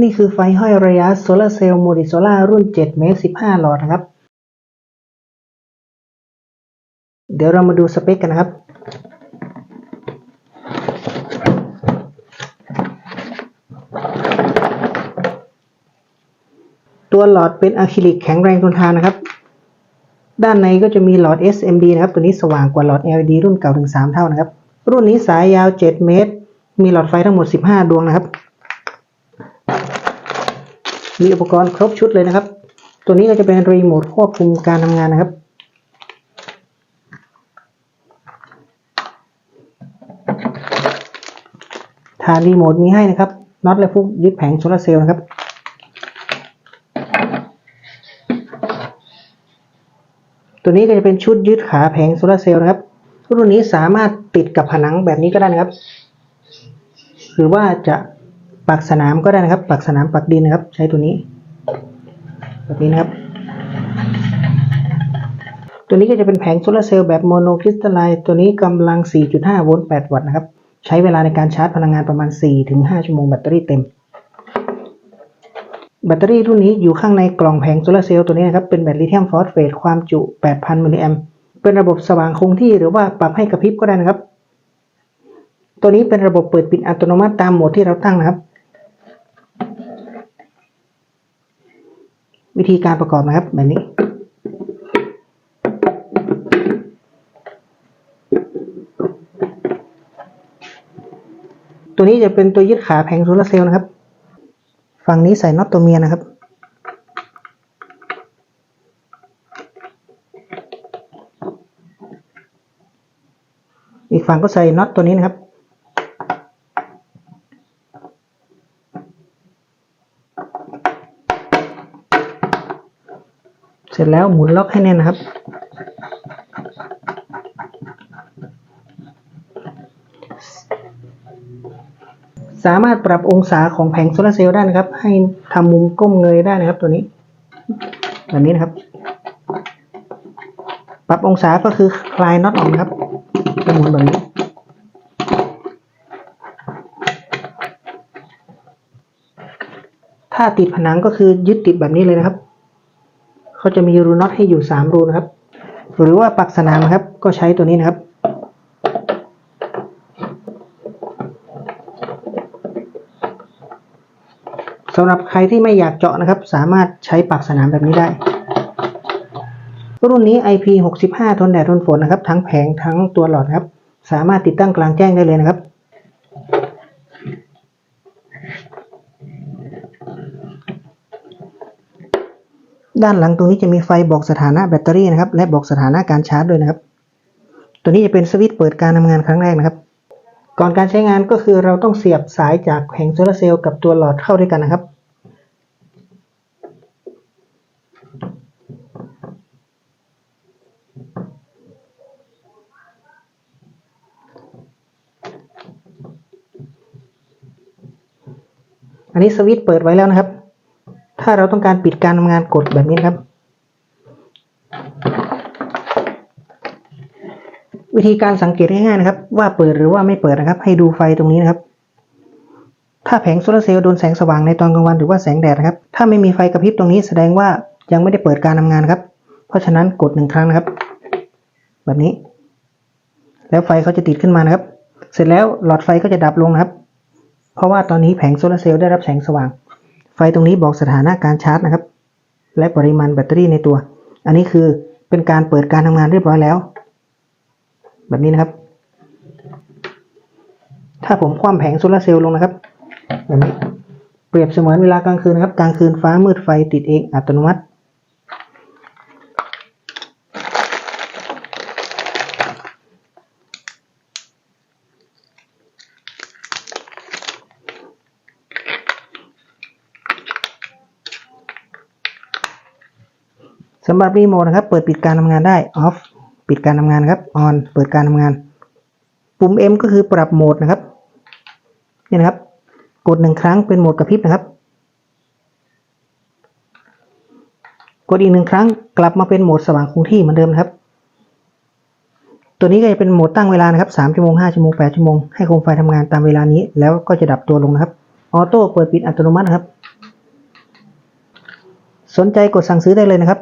นี่คือไฟห้อยระยะโซลาร์เซลล์โมดิโซล่ารุ่น 7 เมตร 15 หลอดนะครับ เดี๋ยวเรามาดูสเปคกันนะครับ ตัวหลอดเป็นอะคริลิกแข็งแรงทนทานนะครับ ด้านในก็จะมีหลอด SMD นะครับ ตัวนี้สว่างกว่าหลอด LED รุ่นเก่าถึง 3 เท่านะครับ รุ่นนี้สายยาว 7 เมตร มีหลอดไฟทั้งหมด 15 ดวงนะครับ มีอุปกรณ์ครบชุดเลยนะครับ ตัวนี้ก็จะเป็นรีโมทควบคุมการทำงานนะครับ ฐานรีโมทมีให้นะครับน็อตและฟุกยึดแผงโซลาร์เซลล์นะครับตัวนี้ก็จะเป็นชุดยึดขาแผงโซลาร์เซลล์นะครับ รุ่นนี้สามารถติดกับผนังแบบนี้ก็ได้นะครับ หรือว่าจะ ปักสนามก็ได้นะครับ ปักสนามปักดินนะครับ ใช้ตัวนี้แบบนี้นะครับ ตัวนี้ก็จะเป็นแผงโซลาร์เซลล์แบบโมโนคริสตัลไลน์ตัวนี้กำลัง 4.5 โวลต์ 8 วัตต์นะครับ ใช้เวลาในการชาร์จพลังงานประมาณ 4-5 ชั่วโมงแบตเตอรี่เต็ม แบตเตอรี่รุ่นนี้อยู่ข้างในกล่องแผงโซลาร์เซลล์ตัวนี้นะครับ เป็นแบตลิเธียมฟอสเฟตความจุ 8,000 มิลลิแอมป์เป็นระบบสว่างคงที่หรือว่าปรับให้กระพริบก็ได้นะครับ ตัวนี้เป็นระบบเปิดปิดอัตโนมัติตามโหมดที่เราตั้งนะครับ วิธีการประกอบนะครับแบบนี้ ตัวนี้จะเป็นตัวยึดขาแผงโซลาร์เซลล์นะครับ ฝั่งนี้ใส่น็อตตัวเมียนะครับอีกฝั่งก็ใส่น็อตตัวนี้นะครับ เสร็จแล้วหมุนล็อกให้แน่นนะครับ สามารถปรับองศาของแผงโซลาเซลล์ได้นะครับ ให้ทำมุมก้มเงยได้นะครับตัวนี้แบบนี้นะครับ ปรับองศาก็คือคลายน็อตออกนะครับจะหมุนแบบนี้ถ้าติดผนังก็คือยึดติดแบบนี้เลยนะครับ เขาจะมีรูน็อตให้อยู่สามรูนะครับ หรือว่าปักสนามครับ ก็ใช้ตัวนี้นะครับสำหรับใครที่ไม่อยากเจาะนะครับ สามารถใช้ปักสนามแบบนี้ได้ รุ่นนี้ IP65 ทนแดดทนฝนนะครับ ทั้งแผงทั้งตัวหลอดครับ สามารถติดตั้งกลางแจ้งได้เลยนะครับ ด้านหลังตรงนี้จะมีไฟบอกสถานะแบตเตอรี่นะครับ และบอกสถานะการชาร์จด้วยนะครับ ตัวนี้จะเป็นสวิตช์เปิดการทำงานครั้งแรกนะครับ ก่อนการใช้งานก็คือเราต้องเสียบสายจากแผงโซลาร์เซลล์กับตัวหลอดเข้าด้วยกันนะครับ อันนี้สวิตช์เปิดไว้แล้วนะครับ ถ้าเราต้องการปิดการทำงานกดแบบนี้ครับ วิธีการสังเกตง่ายๆนะครับ ว่าเปิดหรือว่าไม่เปิดนะครับ ให้ดูไฟตรงนี้นะครับ ถ้าแผงโซลาร์เซลล์โดนแสงสว่างในตอนกลางวันหรือว่าแสงแดดนะครับ ถ้าไม่มีไฟกระพริบตรงนี้แสดงว่ายังไม่ได้เปิดการทำงานครับ เพราะฉะนั้นกดหนึ่งครั้งนะครับ แบบนี้ แล้วไฟเขาจะติดขึ้นมานะครับ เสร็จแล้วหลอดไฟก็จะดับลงนะครับ เพราะว่าตอนนี้แผงโซลาร์เซลล์ได้รับแสงสว่าง ไฟตรงนี้บอกสถานะการชาร์จนะครับ และปริมาณแบตเตอรี่ในตัว อันนี้คือเป็นการเปิดการทำงานเรียบร้อยแล้ว แบบนี้นะครับ ถ้าผมคว่ำแผงโซลาเซลล์ลงนะครับแบบนี้เปรียบเสมือนเวลากลางคืนนะครับ กลางคืนฟ้ามืดไฟติดเองอัตโนมัติ สำหรับรีโมทนะครับ เปิดปิดการทำงานได้ off ปิดการทำงานครับ on เปิดการทำงาน ปุ่ม M ก็คือปรับโหมดนะครับนี่นะครับ กดหนึ่งครั้งเป็นโหมดกระพริบนะครับ กดอีกหนึ่งครั้งกลับมาเป็นโหมดสว่างคงที่เหมือนเดิมนะครับ ตัวนี้ก็จะเป็นโหมดตั้งเวลานะครับสามชั่วโมงห้าชั่วโมงแปดชั่วโมงให้โคมไฟทำงานตามเวลานี้ แล้วก็จะดับตัวลงนะครับออโต้เปิดปิดอัตโนมัตินะครับ สนใจกดสั่งซื้อได้เลยนะครับ